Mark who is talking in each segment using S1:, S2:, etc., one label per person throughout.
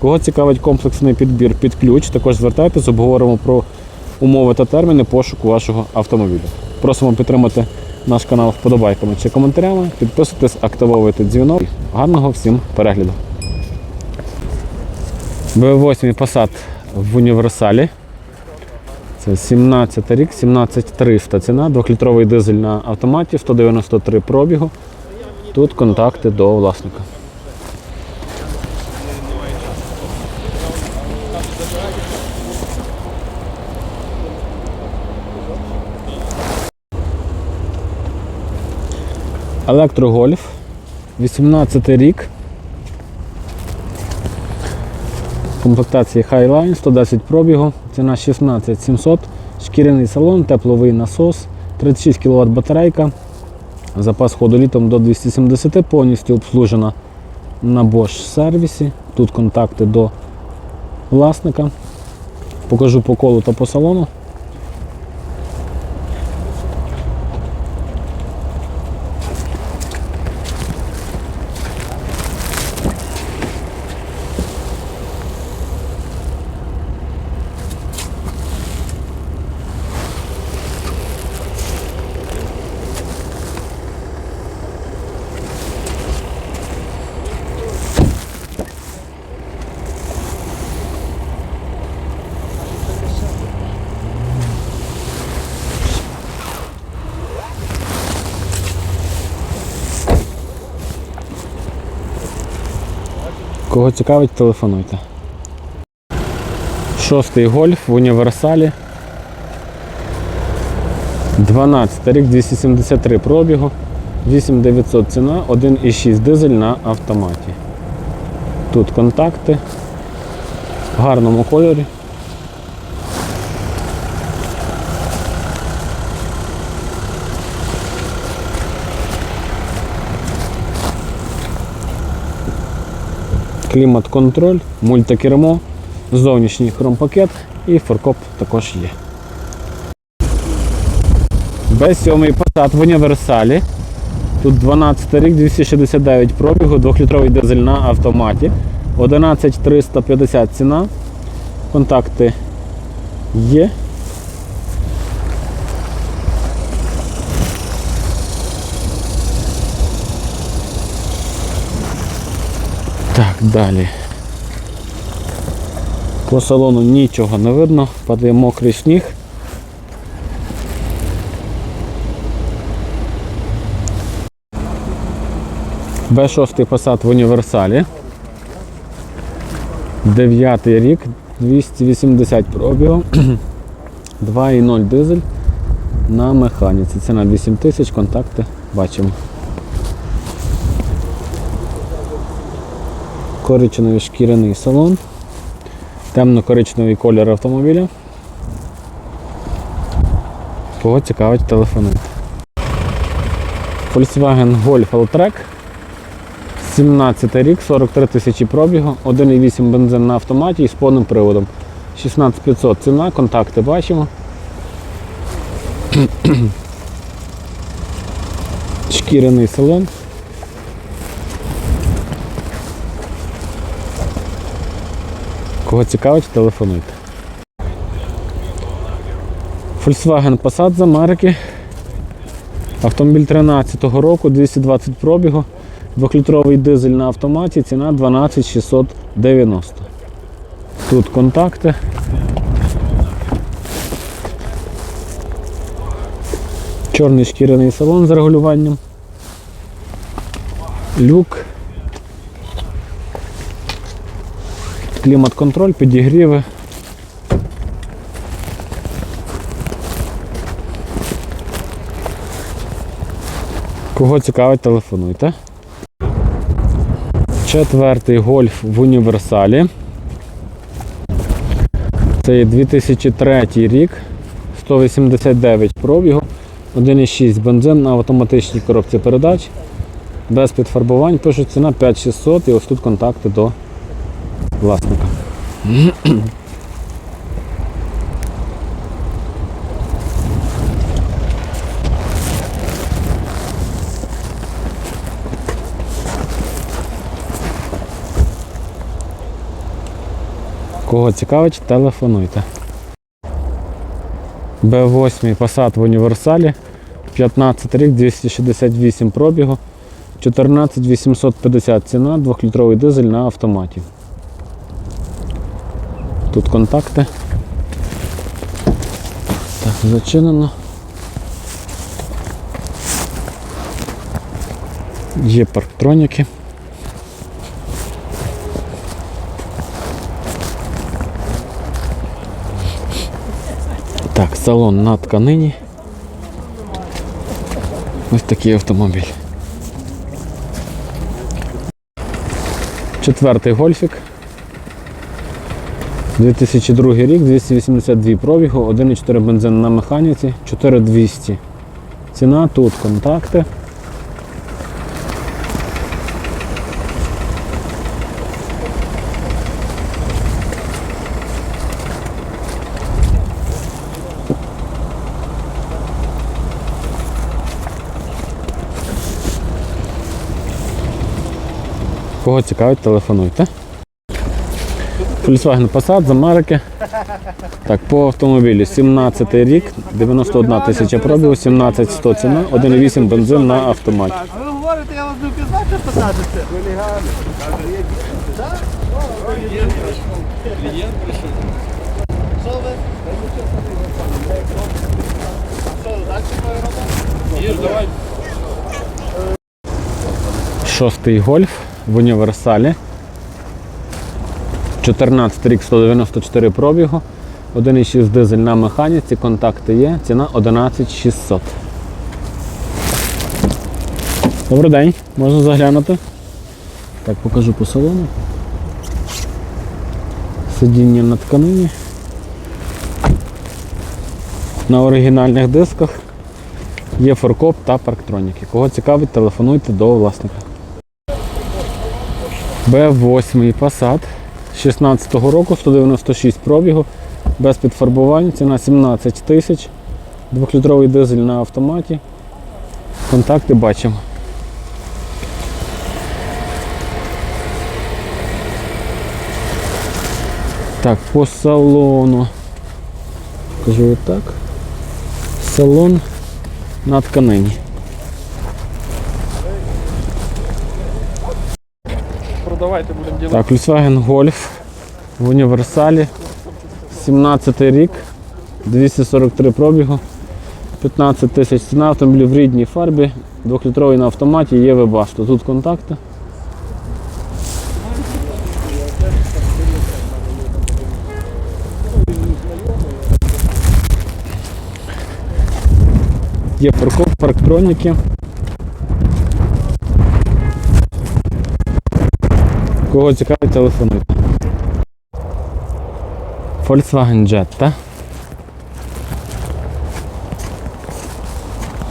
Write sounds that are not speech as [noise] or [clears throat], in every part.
S1: Кого цікавить комплексний підбір під ключ, також звертайтесь, обговоримо про умови та терміни пошуку вашого автомобіля. Просимо підтримати наш канал вподобайками чи коментарями. Підписуйтесь, активовуйте дзвінок. Гарного всім перегляду. B8 Passat в універсалі. Це 17 рік, 17300 ціна, 2-літровий дизель на автоматі, 193 пробігу. Тут контакти до власника. Електрогольф, 18 рік. Комплектації Highline, 110 пробігу, ціна 16 700, шкіряний салон, тепловий насос, 36 кВт батарейка, запас ходу літом до 270, повністю обслужена на Bosch сервісі. Тут контакти до власника. Покажу по колу та по салону. Кого цікавить, телефонуйте. Шостий гольф в універсалі. 12 рік, 273 пробігу, 8900 ціна, 1,6 дизель на автоматі. Тут контакти в гарному кольорі. Клімат-контроль, мультикермо, зовнішній хромпакет і форкоп також є. Б7 Passat в універсалі. Тут 12 рік, 269 пробігу, 2-літровий дизель на автоматі. 11350 ціна. Контакти є. Так, далі. По салону нічого не видно, падає мокрий сніг. Б6 Passat в універсалі. 9 рік, 280 пробігу, [clears throat] 2,0 дизель на механіці. Ціна 8 тисяч, контакти бачимо. Коричневий шкіряний салон, темно-коричневий колір автомобіля. Кого цікавить телефонуйте. Volkswagen Golf Alltrack. 17 рік, 43 тисячі пробігу, 1,8 бензин на автоматі і з повним приводом. 16500 ціна, контакти бачимо. [clears throat] Шкіряний салон. Кого цікавить, телефонуйте. Volkswagen Passat з Америки. Автомобіль 13-го року, 220 пробігу, 2-літровий дизель на автоматі, ціна 12690. Тут контакти. Чорний шкіряний салон з регулюванням. Люк. Клімат-контроль, підігріви. Кого цікавить, телефонуйте. Четвертий гольф в універсалі. Це 2003 рік, 189 пробігу, 1,6 бензин на автоматичній коробці передач. Без підфарбувань пишуть ціна 5600 і ось тут контакти до власника. Кого цікавить, телефонуйте. Б8 Passat в універсалі. 15 рік, 268 пробігу, 14 850 ціна, 2-літровий дизель на автоматі. Тут контакти. Так, зачинено. Є парктроніки. Так, салон на тканині. Ось такий автомобіль. Четвертий гольфік. 2002 рік, 282 пробігу, 1,4 бензин на механіці, 4200. Ціна, тут контакти. Кого цікавить, телефонуйте. Volkswagen Passat з Америки. Так, по автомобілі 17 рік, 91 тисяча пробігу, 17 100 ціна, 1,8 бензин на автоматі.
S2: Ви говорите, я вас не впізнав, що покажете? Що ви? Що, далі робимо?
S1: Шостий гольф в універсалі. 14 рік 194 пробігу. 1,6 дизель на механіці, контакти є, ціна 11600. Добрий день, можна заглянути. Так, покажу по салону. Сидіння на тканині. На оригінальних дисках є форкоп та парктроніки. Кого цікавить, телефонуйте до власника. Б8 Passat 16-го року, 196 пробігу, без підфарбувань, ціна 17 тисяч, 2-літровий дизель на автоматі. Контакти бачимо. Так, по салону. Кажу отак. Салон на тканині.
S2: Продавайте, будемо ділити.
S1: Так, Volkswagen Golf в універсалі. 17 рік, 243 пробігу, 15 тисяч ціна, автомобіль в рідній фарбі, 2-літровий на автоматі, є вебашта. Тут контакти. Є парков, парктроніки. Кого цікавить, телефонуйте. Volkswagen Jetta.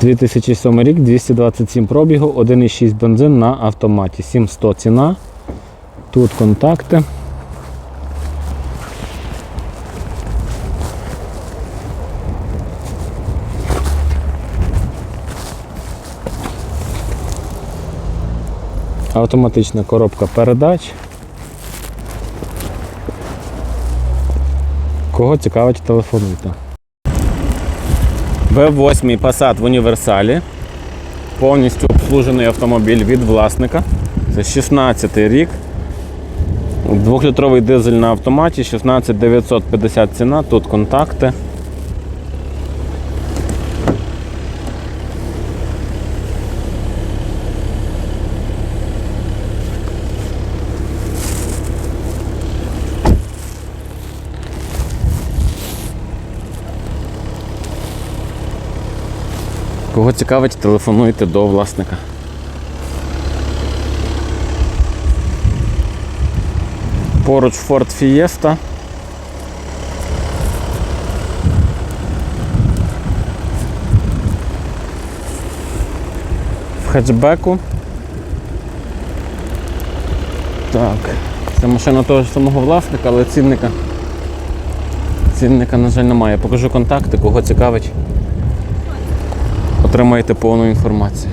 S1: 2007 рік, 227 пробігу, 1,6 бензин на автоматі. 700 ціна. Тут контакти. Автоматична коробка передач. Кого цікавить, телефонуйте. Б8 Passat в універсалі. Повністю обслужений автомобіль від власника. Це 16 рік. Двохлітровий дизель на автоматі, 16 950 ціна, тут контакти. Кого цікавить, телефонуйте до власника. Поруч Ford Fiesta. В хетчбеку. Так, це машина того ж самого власника, але цінника. Цінника, на жаль, немає. Покажу контакти, кого цікавить. Отримаєте повну інформацію.